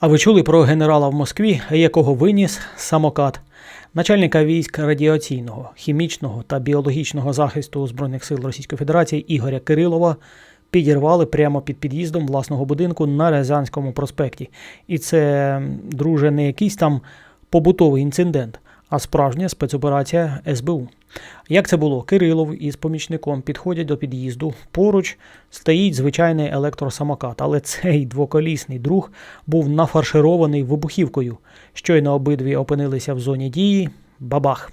А ви чули про генерала в Москві, якого виніс самокат? Начальника військ радіаційного, хімічного та біологічного захисту Збройних сил Російської Федерації Ігоря Кирилова підірвали прямо під під'їздом власного будинку на Рязанському проспекті. І це, друже, не якийсь там побутовий інцидент, а справжня спецоперація СБУ. Як це було? Кирилов із помічником підходять до під'їзду. Поруч стоїть звичайний електросамокат, але цей двоколісний друг був нафарширований вибухівкою. Щойно обидві опинилися в зоні дії. Бабах.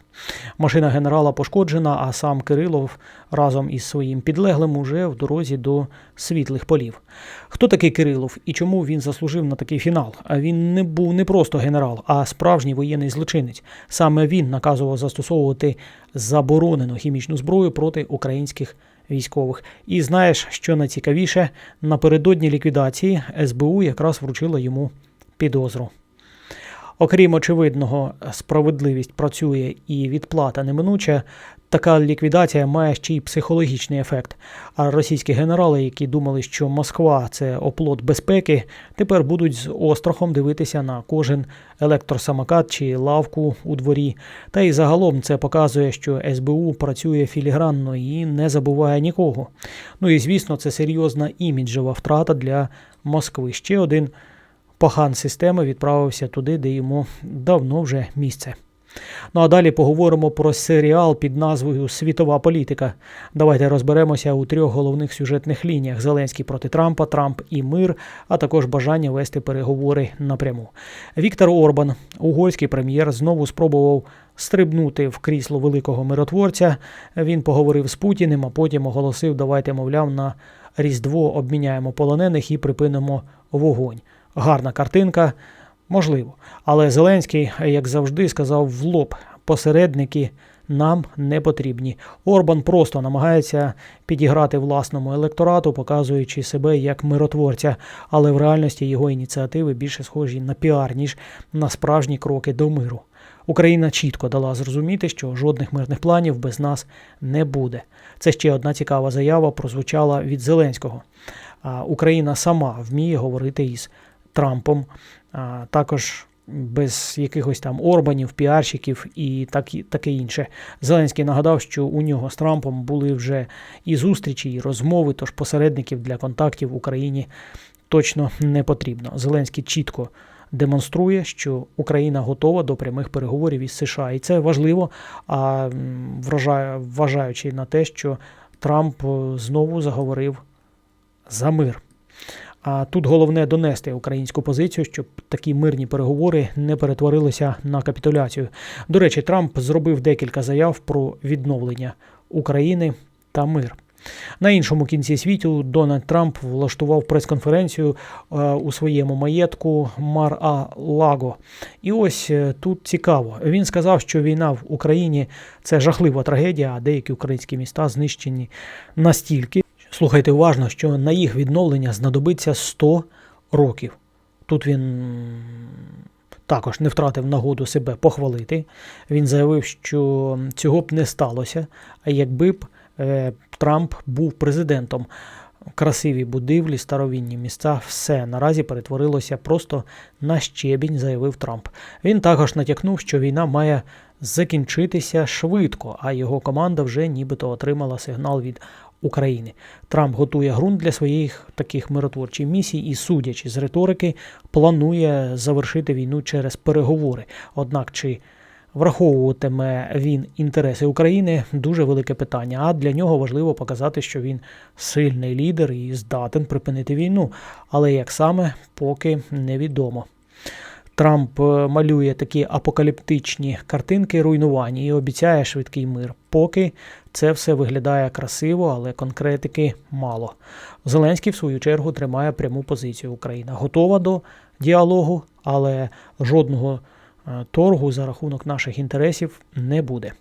Машина генерала пошкоджена, а сам Кирилов разом із своїм підлеглим уже в дорозі до світлих полів. Хто такий Кирилов і чому він заслужив на такий фінал? А він не був не просто генерал, а справжній воєнний злочинець. Саме він наказував застосовувати заборонену хімічну зброю проти українських військових. І знаєш, що найцікавіше, напередодні ліквідації СБУ якраз вручила йому підозру. Окрім очевидного, справедливість працює і відплата неминуча. Така ліквідація має ще й психологічний ефект. А російські генерали, які думали, що Москва це оплот безпеки, тепер будуть з острахом дивитися на кожен електросамокат чи лавку у дворі. Та й загалом це показує, що СБУ працює філігранно і не забуває нікого. Ну і звісно, це серйозна іміджева втрата для Москви. Ще один пахан системи відправився туди, де йому давно вже місце. Ну а далі поговоримо про серіал під назвою Світова політика. Давайте розберемося у трьох головних сюжетних лініях: Зеленський проти Трампа, Трамп і мир, а також бажання вести переговори напряму. Віктор Орбан, угорський прем'єр, знову спробував стрибнути в крісло великого миротворця. Він поговорив з Путіним, а потім оголосив: давайте, мовляв, на Різдво обміняємо полонених і припинимо вогонь. Гарна картинка, можливо. Але Зеленський, як завжди, сказав в лоб: посередники нам не потрібні. Орбан просто намагається підіграти власному електорату, показуючи себе як миротворця, але в реальності його ініціативи більше схожі на піар, ніж на справжні кроки до миру. Україна чітко дала зрозуміти, що жодних мирних планів без нас не буде. Це ще одна цікава заява прозвучала від Зеленського. Україна сама вміє говорити із Трампом, а також без якихось там Орбанів, піарщиків і так, таке інше. Зеленський нагадав, що у нього з Трампом були вже і зустрічі, і розмови, тож посередників для контактів в Україні точно не потрібно. Зеленський чітко демонструє, що Україна готова до прямих переговорів із США, і це важливо, а вражає, вважаючи на те, що Трамп знову заговорив за мир. А тут головне донести українську позицію, щоб такі мирні переговори не перетворилися на капітуляцію. До речі, Трамп зробив декілька заяв про відновлення України та мир. На іншому кінці світу Дональд Трамп влаштував прес-конференцію е, у своєму маєтку Мар-А-Лаго. І ось е, тут цікаво. Він сказав, що війна в Україні це жахлива трагедія, а деякі українські міста знищені настільки. Слухайте уважно, що на їх відновлення знадобиться 100 років. Тут він також не втратив нагоду себе похвалити. Він заявив, що цього б не сталося, якби б е, Трамп був президентом. Красиві будівлі, старовинні місця, все наразі перетворилося просто на щебінь, заявив Трамп. Він також натякнув, що війна має закінчитися швидко, а його команда вже нібито отримала сигнал від України. Трамп готує ґрунт для своїх таких миротворчих місій і, судячи з риторики, планує завершити війну через переговори. Однак чи враховуватиме він інтереси України дуже велике питання. А для нього важливо показати, що він сильний лідер і здатен припинити війну. Але як саме поки невідомо. Трамп малює такі апокаліптичні картинки руйнування і обіцяє швидкий мир. Поки це все виглядає красиво, але конкретики мало. Зеленський, в свою чергу, тримає пряму позицію. Україна готова до діалогу, але жодного торгу за рахунок наших інтересів не буде.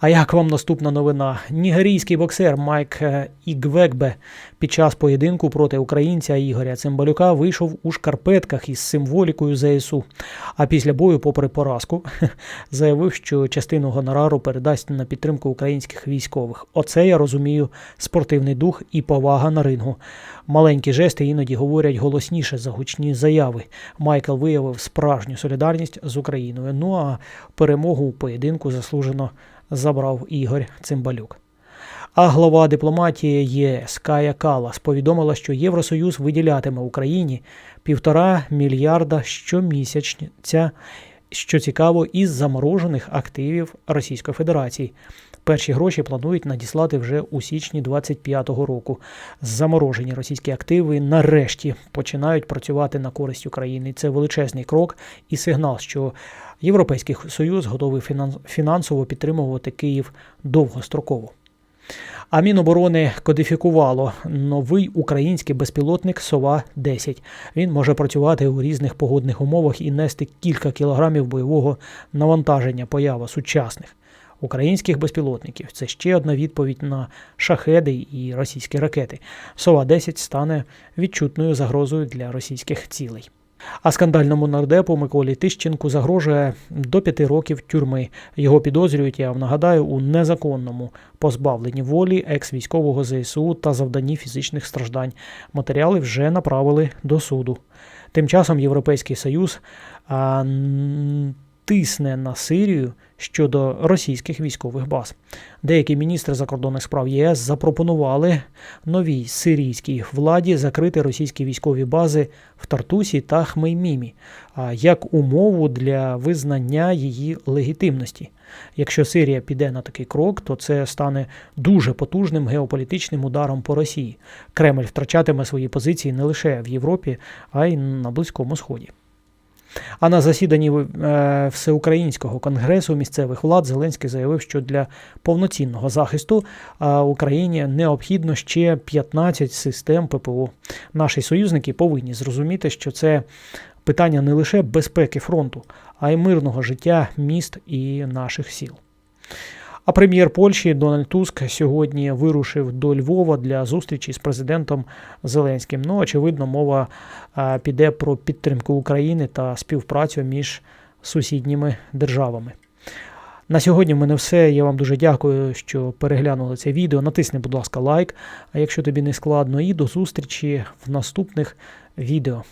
А як вам наступна новина? Нігерійський боксер Майк е, Ігвекбе під час поєдинку проти українця Ігоря Цимбалюка вийшов у шкарпетках із символікою ЗСУ. А після бою, попри поразку, заявив, що частину гонорару передасть на підтримку українських військових. Оце я розумію спортивний дух і повага на рингу. Маленькі жести іноді говорять голосніше за гучні заяви. Майкл виявив справжню солідарність з Україною. Ну а перемогу у поєдинку заслужено забрав Ігор Цимбалюк. А глава дипломатії ЄС Кая Калас повідомила, що Євросоюз виділятиме Україні півтора мільярда щомісяця, що цікаво, із заморожених активів Російської Федерації. Перші гроші планують надіслати вже у січні 25-го року. Заморожені російські активи нарешті починають працювати на користь України. Це величезний крок і сигнал, що Європейський Союз готовий фінансово підтримувати Київ довгостроково. А Міноборони кодифікувало новий український безпілотник Сова 10 Він може працювати у різних погодних умовах і нести кілька кілограмів бойового навантаження. Поява сучасних українських безпілотників. Це ще одна відповідь на шахеди і російські ракети. Сова 10 стане відчутною загрозою для російських цілей. А скандальному нардепу Миколі Тищенку загрожує до п'яти років тюрми. Його підозрюють, я вам нагадаю, у незаконному позбавленні волі екс-військового ЗСУ та завданні фізичних страждань. Матеріали вже направили до суду. Тим часом Європейський Союз а, тисне на Сирію щодо російських військових баз. Деякі міністри закордонних справ ЄС запропонували новій сирійській владі закрити російські військові бази в Тартусі та Хмеймімі як умову для визнання її легітимності. Якщо Сирія піде на такий крок, то це стане дуже потужним геополітичним ударом по Росії. Кремль втрачатиме свої позиції не лише в Європі, а й на Близькому Сході. А на засіданні е, Всеукраїнського конгресу місцевих влад Зеленський заявив, що для повноцінного захисту е, Україні необхідно ще 15 систем ППО. Наші союзники повинні зрозуміти, що це питання не лише безпеки фронту, а й мирного життя міст і наших сіл. А прем'єр Польщі Дональд Туск сьогодні вирушив до Львова для зустрічі з президентом Зеленським. Ну, очевидно, мова піде про підтримку України та співпрацю між сусідніми державами. На сьогодні в мене все. Я вам дуже дякую, що переглянули це відео. Натисни, будь ласка, лайк, а якщо тобі не складно, і до зустрічі в наступних відео.